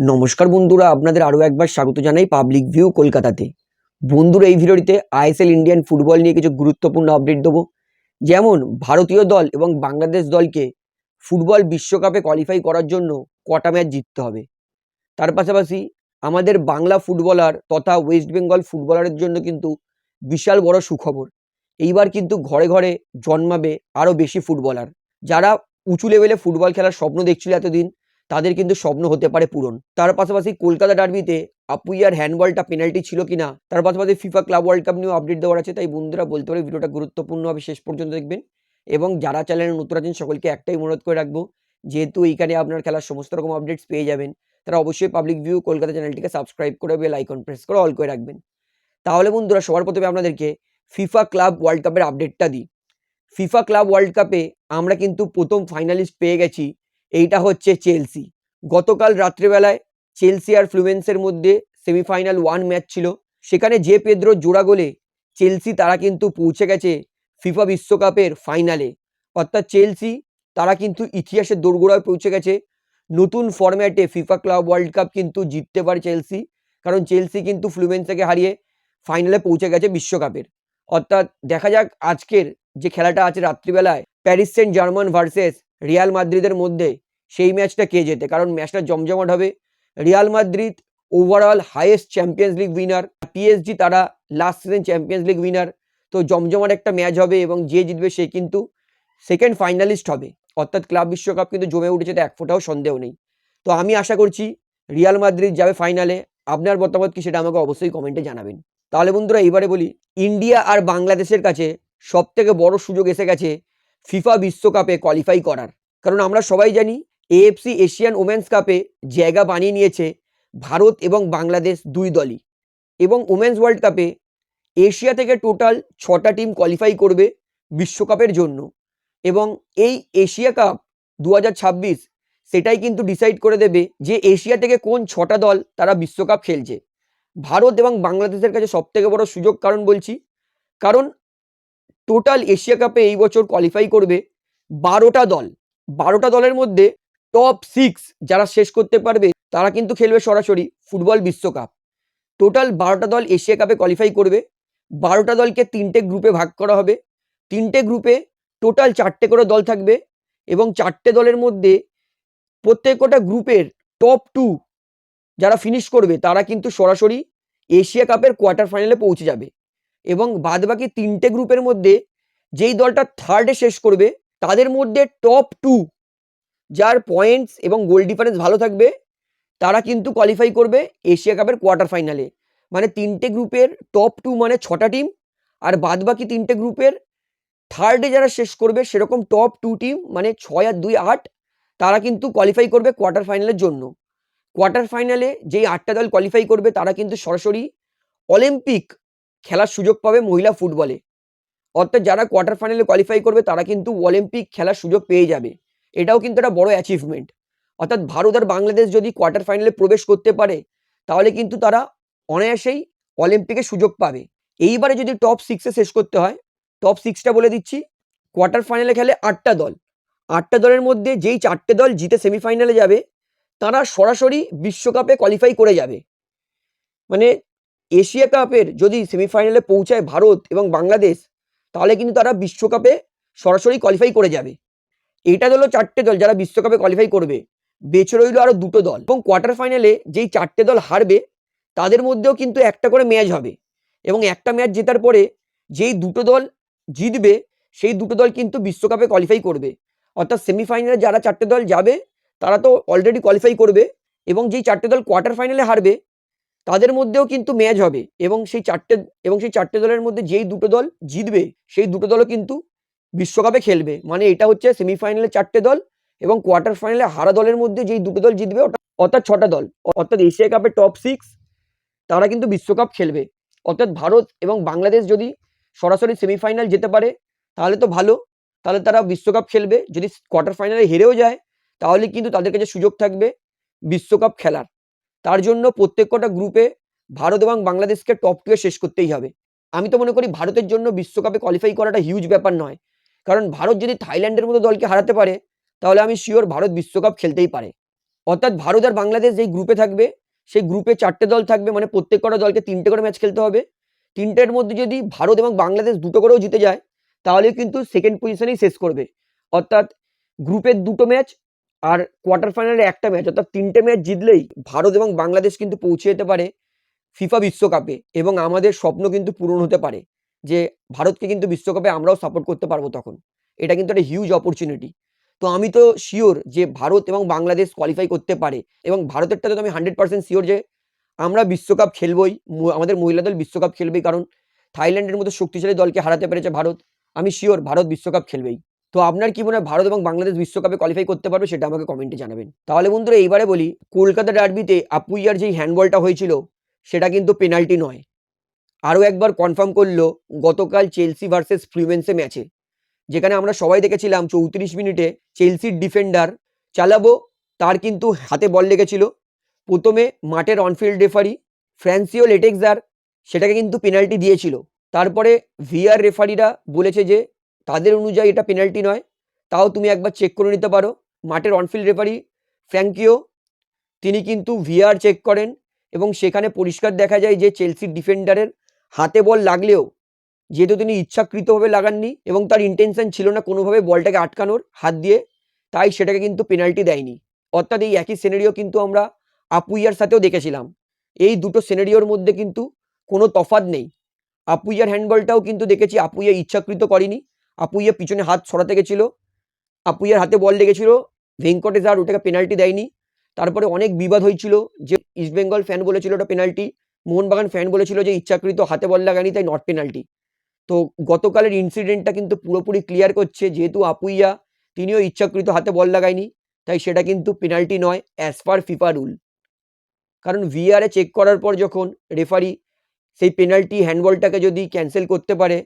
নমস্কার বন্ধুরা, আপনাদের আরও একবার স্বাগত জানাই পাবলিক ভিউ কলকাতাতে। বন্ধুরা, এই ভিডিওটিতে আইএসএল ইন্ডিয়ান ফুটবল নিয়ে কিছু গুরুত্বপূর্ণ আপডেট দেবো। যেমন, ভারতীয় দল এবং বাংলাদেশ দলকে ফুটবল বিশ্বকাপে কোয়ালিফাই করার জন্য কটা ম্যাচ জিততে হবে। তার পাশাপাশি, আমাদের বাংলা ফুটবলার তথা ওয়েস্ট বেঙ্গল ফুটবলারের জন্য কিন্তু বিশাল বড় সুখবর। এইবার কিন্তু ঘরে ঘরে জন্মাবে আরও বেশি ফুটবলার যারা উঁচু লেভেলে ফুটবল খেলার স্বপ্ন দেখছিল এতদিন তাদের কিন্তু স্বপ্ন হতে পারে পূরণ। তার পাশাপাশি কলকাতা ডার্বিতে আপুইয়ার হ্যান্ডবলটা পেনাল্টি ছিল কিনা, তার পাশাপাশি ফিফা ক্লাব ওয়ার্ল্ড কাপ নিয়েও আপডেট দেওয়ার আছে, তাই বন্ধুরা বলতে পারে ভিডিওটা গুরুত্বপূর্ণ হবে, শেষ পর্যন্ত দেখবেন। এবং যারা চ্যানেলে নতুন আছেন, সকলকে একটাই অনুরোধ করে রাখব, যেহেতু এইখানে আপনার খেলার সমস্ত রকম আপডেটস পেয়ে যাবেন, তারা অবশ্যই পাবলিক ভিউ কলকাতা চ্যানেলটিকে সাবস্ক্রাইব করে বেল আইকন প্রেস করে অল করে রাখবেন। তাহলে বন্ধুরা, সবার প্রথমে আপনাদেরকে ফিফা ক্লাব ওয়ার্ল্ড কাপের আপডেটটা দিই। ফিফা ক্লাব ওয়ার্ল্ড কাপে আমরা কিন্তু প্রথম ফাইনালিস্ট পেয়ে গেছি এইটা হচ্ছে চেলসি। গতকাল রাত্রেবেলায় চেলসি আর ফ্লুমেন্সের মধ্যে সেমিফাইনাল ওয়ান ম্যাচ ছিল। সেখানে যে পেদ্রো জোড়া গোলে চেলসি তারা কিন্তু পৌঁছে গেছে ফিফা বিশ্বকাপের ফাইনালে। অর্থাৎ চেলসি তারা কিন্তু ইতিহাসের দোরগোড়ায় পৌঁছে গেছে। নতুন ফরম্যাটে ফিফা ক্লাব ওয়ার্ল্ড কাপ কিন্তু জিততে পারে চেলসি। কারণ চেলসি কিন্তু ফ্লুমেন্সকে হারিয়ে ফাইনালে পৌঁছে গেছে বিশ্বকাপের। অর্থাৎ দেখা যাক আজকের যে খেলাটা আছে রাত্রিবেলায়, Paris Saint Germain versus Real মাদ্রিদের মধ্যে সেই ম্যাচটা কে জেতে? কারণ ম্যাচটা জমজমাট হবে। Real Madrid overall highest Champions League winner PSG তারা last season Champions League winner তো জমজমাট একটা ম্যাচ হবে এবং যে জিতবে সে কিন্তু সেকেন্ড ফাইনালিস্ট হবে। অর্থাৎ ক্লাব বিশ্বকাপ কিন্তু জমে উঠেছে, তো এক ফোঁটাও সন্দেহ নেই। তো আমি আশা করছি রিয়াল মাদ্রিদ যাবে ফাইনালে আপনার মতামত কি সেটা আমাকে অবশ্যই কমেন্টে জানাবেন। তাহলে বন্ধুরা, এইবারে বলি, ইন্ডিয়া আর বাংলাদেশের কাছে সব থেকে বড় সুযোগ এসে গেছে ফিফা বিশ্বকাপে কোয়ালিফাই করার। কারণ আমরা সবাই জানি এএফসি এশিয়ান ওমেন্স কাপে জায়গা বানিয়ে নিয়েছে ভারত এবং বাংলাদেশ দুই দলই। এবং ওমেন্স ওয়ার্ল্ড কাপে এশিয়া থেকে টোটাল ছটা টিম কোয়ালিফাই করবে বিশ্বকাপের জন্য। এবং এই এশিয়া কাপ দু হাজার ছাব্বিশ সেটাই কিন্তু ডিসাইড করে দেবে যে এশিয়া থেকে কোন ছটা দল তারা বিশ্বকাপ খেলছে। ভারত এবং বাংলাদেশের কাছে সবথেকে বড় সুযোগ কারণ বলছি। কারণ টোটাল এশিয়া কাপে এই বছর কোয়ালিফাই করবে বারোটা দল। বারোটা দলের মধ্যে টপ সিক্স যারা শেষ করতে পারবে, তারা কিন্তু খেলবে সরাসরি ফুটবল বিশ্বকাপ। টোটাল বারোটা দল এশিয়া কাপে কোয়ালিফাই করবে। বারোটা দলকে তিনটে গ্রুপে ভাগ করা হবে। তিনটে গ্রুপে টোটাল চারটে করে দল থাকবে এবং চারটে দলের মধ্যে প্রত্যেকটা গ্রুপের টপ টু যারা ফিনিশ করবে, তারা কিন্তু সরাসরি এশিয়া কাপের কোয়ার্টার ফাইনালে পৌঁছে যাবে। এবং বাদবাকি তিনটে গ্রুপের মধ্যে যেই দলটা থার্ডে শেষ করবে, তাদের মধ্যে টপ টু যার পয়েন্টস এবং গোল ডিফারেন্স ভালো থাকবে, তারা কিন্তু কোয়ালিফাই করবে এশিয়া কাপের কোয়ার্টার ফাইনালে মানে তিনটে গ্রুপের টপ টু মানে ছটা টিম আর বাদবাকি তিনটে গ্রুপের থার্ডে যারা শেষ করবে, সেরকম টপ টু টিম মানে ছয় আর দুই আট, তারা কিন্তু কোয়ালিফাই করবে কোয়ার্টার ফাইনালের জন্য। কোয়ার্টার ফাইনালে যেই আটটা দল কোয়ালিফাই করবে, তারা কিন্তু সরাসরি অলিম্পিক খেলার সুযোগ পাবে মহিলা ফুটবলে। অর্থাৎ যারা কোয়ার্টার ফাইনালে কোয়ালিফাই করবে, তারা কিন্তু অলিম্পিক খেলার সুযোগ পেয়ে যাবে। এটাও কিন্তু একটা বড় অ্যাচিভমেন্ট অর্থাৎ ভারত আর বাংলাদেশ যদি কোয়ার্টার ফাইনালে প্রবেশ করতে পারে, তাহলে কিন্তু তারা অনায়াসেই অলিম্পিকে সুযোগ পাবে। এইবারে যদি টপ সিক্সে শেষ করতে হয় টপ সিক্সটা বলে দিচ্ছি কোয়ার্টার ফাইনালে খেলে আটটা দল। আটটা দলের মধ্যে যেই চারটে দল জিতে সেমিফাইনালে যাবে, তারা সরাসরি বিশ্বকাপে কোয়ালিফাই করে যাবে। মানে এশিয়া কাপের যদি সেমিফাইনালে পৌঁছায় ভারত এবং বাংলাদেশ, তাহলে কিন্তু তারা বিশ্বকাপে সরাসরি কোয়ালিফাই করে যাবে। এটা হলো চারটে দল যারা বিশ্বকাপে কোয়ালিফাই করবে। বেছে রইল আরও দুটো দল এবং কোয়ার্টার ফাইনালে যেই চারটে দল হারবে, তাদের মধ্যেও কিন্তু একটা করে ম্যাচ হবে এবং একটা ম্যাচ জেতার পরে যেই দুটো দল জিতবে, সেই দুটো দল কিন্তু বিশ্বকাপে কোয়ালিফাই করবে। অর্থাৎ সেমিফাইনালে যারা চারটে দল যাবে, তারা তো অলরেডি কোয়ালিফাই করবে এবং যেই চারটে দল কোয়ার্টার ফাইনালে হারবে তাদের মধ্যেও কিন্তু ম্যাচ হবে এবং সেই চারটে, এবং সেই চারটে দলের মধ্যে যেই দুটো দল জিতবে, সেই দুটো দলও কিন্তু বিশ্বকাপে খেলবে। মানে এটা হচ্ছে সেমিফাইনালে চারটে দল এবং কোয়ার্টার ফাইনালে হারা দলের মধ্যে যেই দুটো দল জিতবে ওটা অর্থাৎ ছটা দল। অর্থাৎ এশিয়া কাপের টপ সিক্স তারা কিন্তু বিশ্বকাপ খেলবে। অর্থাৎ ভারত এবং বাংলাদেশ যদি সরাসরি সেমিফাইনাল যেতে পারে, তাহলে তো ভালো। তাহলে তারা বিশ্বকাপ খেলবে। যদি কোয়ার্টার ফাইনালে হেরেও যায়, তাহলে কিন্তু তাদের কাছে সুযোগ থাকবে বিশ্বকাপ খেলার। তার জন্য প্রত্যেকটা গ্রুপে ভারত এবং বাংলাদেশকে টপ টুয়ে শেষ করতেই হবে। আমি তো মনে করি ভারতের জন্য বিশ্বকাপে কোয়ালিফাই করাটা হিউজ ব্যাপার নয়। কারণ ভারত যদি থাইল্যান্ডের মতো দলকে হারাতে পারে, তাহলে আমি শিওর ভারত বিশ্বকাপ খেলতেই পারে। অর্থাৎ ভারত আর বাংলাদেশ যেই গ্রুপে থাকবে, সেই গ্রুপে চারটে দল থাকবে মানে প্রত্যেক কটা দলকে তিনটে করে ম্যাচ খেলতে হবে। তিনটের মধ্যে যদি ভারত এবং বাংলাদেশ দুটো করেও জিতে যায়, তাহলে কিন্তু সেকেন্ড পজিশনেই শেষ করবে। অর্থাৎ গ্রুপের দুটো ম্যাচ আর কোয়ার্টার ফাইনালে একটা ম্যাচ অর্থাৎ তিনটে ম্যাচ জিতলেই ভারত এবং বাংলাদেশ কিন্তু পৌঁছে যেতে পারে ফিফা বিশ্বকাপে এবং আমাদের স্বপ্ন কিন্তু পূরণ হতে পারে যে ভারতকে কিন্তু বিশ্বকাপে আমরাও সাপোর্ট করতে পারব তখন। এটা কিন্তু একটা হিউজ অপরচুনিটি তো আমি তো শিওর যে ভারত এবং বাংলাদেশ কোয়ালিফাই করতে পারে এবং ভারতেরটা তো আমি হান্ড্রেড পার্সেন্ট শিওর যে আমরা বিশ্বকাপ খেলবই আমাদের মহিলা দল বিশ্বকাপ খেলবেই কারণ থাইল্যান্ডের মতো শক্তিশালী দলকে হারাতে পেরেছে ভারত। আমি শিওর ভারত বিশ্বকাপ খেলবেই। তো আপনার কি মনে হয় ভারত এবং বাংলাদেশ বিশ্বকাপে কোয়ালিফাই করতে পারবে সেটা আমাকে কমেন্টে জানাবেন। তাহলে বন্ধুরা এইবারে বলি, কলকাতা ডার্বিতে আপুইয়ার যেই হ্যান্ডবলটা হয়েছিল, সেটা কিন্তু পেনাল্টি নয়। আরও একবার কনফার্ম করল, গতকাল চেলসি ভার্সেস ফ্লুমেন্সে ম্যাচে যেখানে আমরা সবাই দেখেছিলাম চৌত্রিশ মিনিটে চেলসির ডিফেন্ডার চালাবো, তার কিন্তু হাতে বল লেগেছিল। প্রথমে মাঠের অনফিল্ড রেফারি ফ্রান্সিও লেটেক্সার সেটাকে কিন্তু পেনাল্টি দিয়েছিল। তারপরে ভিআর রেফারিরা বলেছে যে তাদের অনুযায়ী এটা পেনাল্টি নয়। তাও তুমি একবার চেক করে নিতে পারো। মাঠের অনফিল্ড রেফারি ফ্র্যাঙ্কিও তিনি কিন্তু ভিআর চেক করেন এবং সেখানে পরিষ্কার দেখা যায় যে চেলসির ডিফেন্ডারের হাতে বল লাগলেও যেহেতু তিনি ইচ্ছাকৃতভাবে লাগাননি এবং তার ইন্টেনশন ছিল না কোনোভাবে বলটাকে আটকানোর হাত দিয়ে, তাই সেটাকে কিন্তু পেনাল্টি দেয়নি। অর্থাৎ এই একই সিনারিও কিন্তু আমরা আপুইয়ার সাথেও দেখেছিলাম। এই দুটো সিনারিওর মধ্যে কিন্তু কোনো তফাৎ নেই। আপুইয়ার হ্যান্ডবলটাও কিন্তু দেখেছি আপুইয়া ইচ্ছাকৃত করেনি। আপুইয়া পিছনে হাত সরাতে গেছিল, আপুইয়ার হাতে বল লেগেছিল, ভেঙ্কটেশ আর ওটাকে পেনাল্টি দেয়নি। তারপরে অনেক বিবাদ হয়েছিল, যে ইস্টবেঙ্গল ফ্যান বলেছিল ওটা পেনাল্টি মোহনবাগান ফ্যান বলেছিল যে ইচ্ছাকৃত হাতে বল লাগানি তাই নট পেনাল্টি তো গতকালের ইনসিডেন্টটা কিন্তু পুরোপুরি ক্লিয়ার করছে, যেহেতু আপুইয়া, তিনিও ইচ্ছাকৃত হাতে বল লাগায়নি, তাই সেটা কিন্তু পেনাল্টি নয় অ্যাজ পার ফিফা রুল কারণ ভিআরে চেক করার পর যখন রেফারি সেই পেনাল্টি হ্যান্ডবলটাকে যদি ক্যান্সেল করতে পারে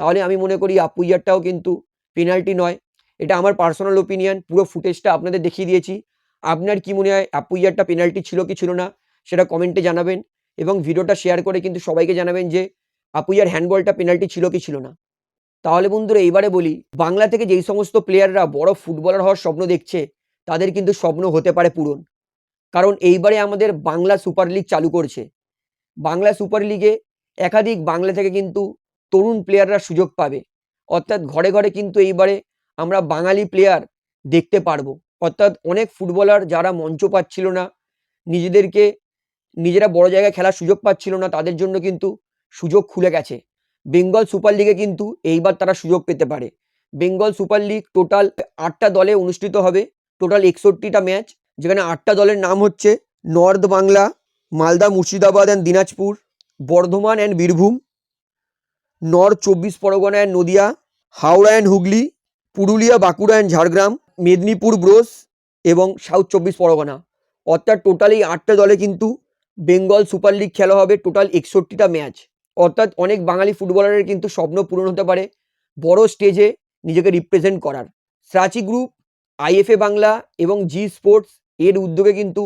তাহলে আমি মনে করি আপুইয়ারটাও কিন্তু পেনাল্টি নয়। এটা আমার পার্সোনাল ওপিনিয়ন পুরো ফুটেজটা আপনাদের দেখিয়ে দিয়েছি। আপনার কি মনে হয় আপুইয়ারটা পেনাল্টি ছিল কি ছিল না, সেটা কমেন্টে জানাবেন এবং ভিডিওটা শেয়ার করে কিন্তু সবাইকে জানাবেন যে আপুইয়ার হ্যান্ডবলটা পেনাল্টি ছিল কি ছিল না। তাহলে বন্ধুরা, এইবারে বলি, বাংলা থেকে যেই সমস্ত প্লেয়াররা বড় ফুটবলার হওয়ার স্বপ্ন দেখছে, তাদের কিন্তু স্বপ্ন হতে পারে পূরণ। কারণ এইবারে আমাদের বাংলা সুপার লিগ চালু করছে। বাংলা সুপার লিগে একাধিক বাংলা থেকে কিন্তু তরুণ প্লেয়াররা সুযোগ পাবে। অর্থাৎ ঘরে ঘরে কিন্তু এইবারে আমরা বাঙালি প্লেয়ার দেখতে পারব। অর্থাৎ অনেক ফুটবলার যারা মঞ্চ পাচ্ছিল না, নিজেদেরকে, নিজেরা বড় জায়গায় খেলার সুযোগ পাচ্ছিল না, তাদের জন্য কিন্তু সুযোগ খুলে গেছে। বেঙ্গল সুপার লিগে কিন্তু এইবার তারা সুযোগ পেতে পারে। বেঙ্গল সুপার লিগ টোটাল আটটা দলে অনুষ্ঠিত হবে। টোটাল একষট্টিটা ম্যাচ যেখানে আটটা দলের নাম হচ্ছে North Bangla Malda Murshidabad and Dinajpur Bardhaman and Birbhum North চব্বিশ Pargana and Nadia, Howrah and Hooghly, Purulia, Bankura and Jhargram, Medinipur, bros এবং সাউথ চব্বিশ পরগনা। অর্থাৎ টোটাল এই আটটা দলে কিন্তু বেঙ্গল সুপার লিগ খেলা হবে, টোটাল একষট্টিটা ম্যাচ। অর্থাৎ অনেক বাঙালি ফুটবলারের কিন্তু স্বপ্ন পূরণ হতে পারে বড় স্টেজে নিজেকে রিপ্রেজেন্ট করার। স্রাচি গ্রুপ আইএফএ বাংলা এবং জি স্পোর্টস এর উদ্যোগে কিন্তু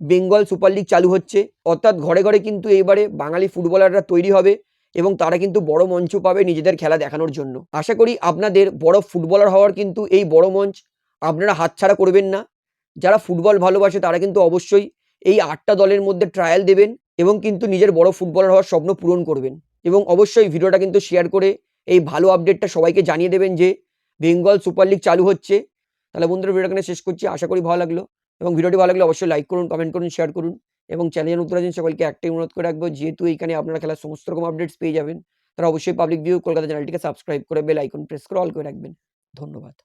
বেঙ্গল সুপার লিগ চালু হচ্ছে। অর্থাৎ ঘরে ঘরে কিন্তু এইবারে বাঙালি ফুটবলাররা তৈরি হবে। এবং তারা কিন্তু বড় মঞ্চ পাবে নিজেদের খেলা দেখানোর জন্য। আশা করি আপনাদের বড় ফুটবলার হওয়ার কিন্তু এই বড় মঞ্চ আপনারা হাতছাড়া করবেন না। যারা ফুটবল ভালোবাসে তারা কিন্তু অবশ্যই এই আটটা দলের মধ্যে ট্রায়াল দেবেন এবং কিন্তু নিজের বড় ফুটবলার হওয়ার স্বপ্ন পূরণ করবেন। এবং অবশ্যই ভিডিওটা কিন্তু শেয়ার করে এই ভালো আপডেটটা সবাইকে জানিয়ে দেবেন যে বেঙ্গল সুপার লিগ চালু হচ্ছে। তাহলে বন্ধুরা, ভিডিওটা শেষ করছি। আশা করি ভালো লাগল। এবং ভিডিওটি ভালো লাগলে অবশ্যই লাইক করুন কমেন্ট করুন শেয়ার করুন এবং চ্যানেল যেন উত্তরাজন সকলকে একটাই অনুরোধ করে রাখব, যেহেতু এইখানে আপনারা খেলার সমস্ত রকম আপডেটস পেয়ে যাবেন, তারা অবশ্যই পাবলিক ভিউ কলকাতা চ্যানেলটিকে সাবস্ক্রাইব করে বেল আইকন প্রেস করে অল করে রাখবেন। ধন্যবাদ।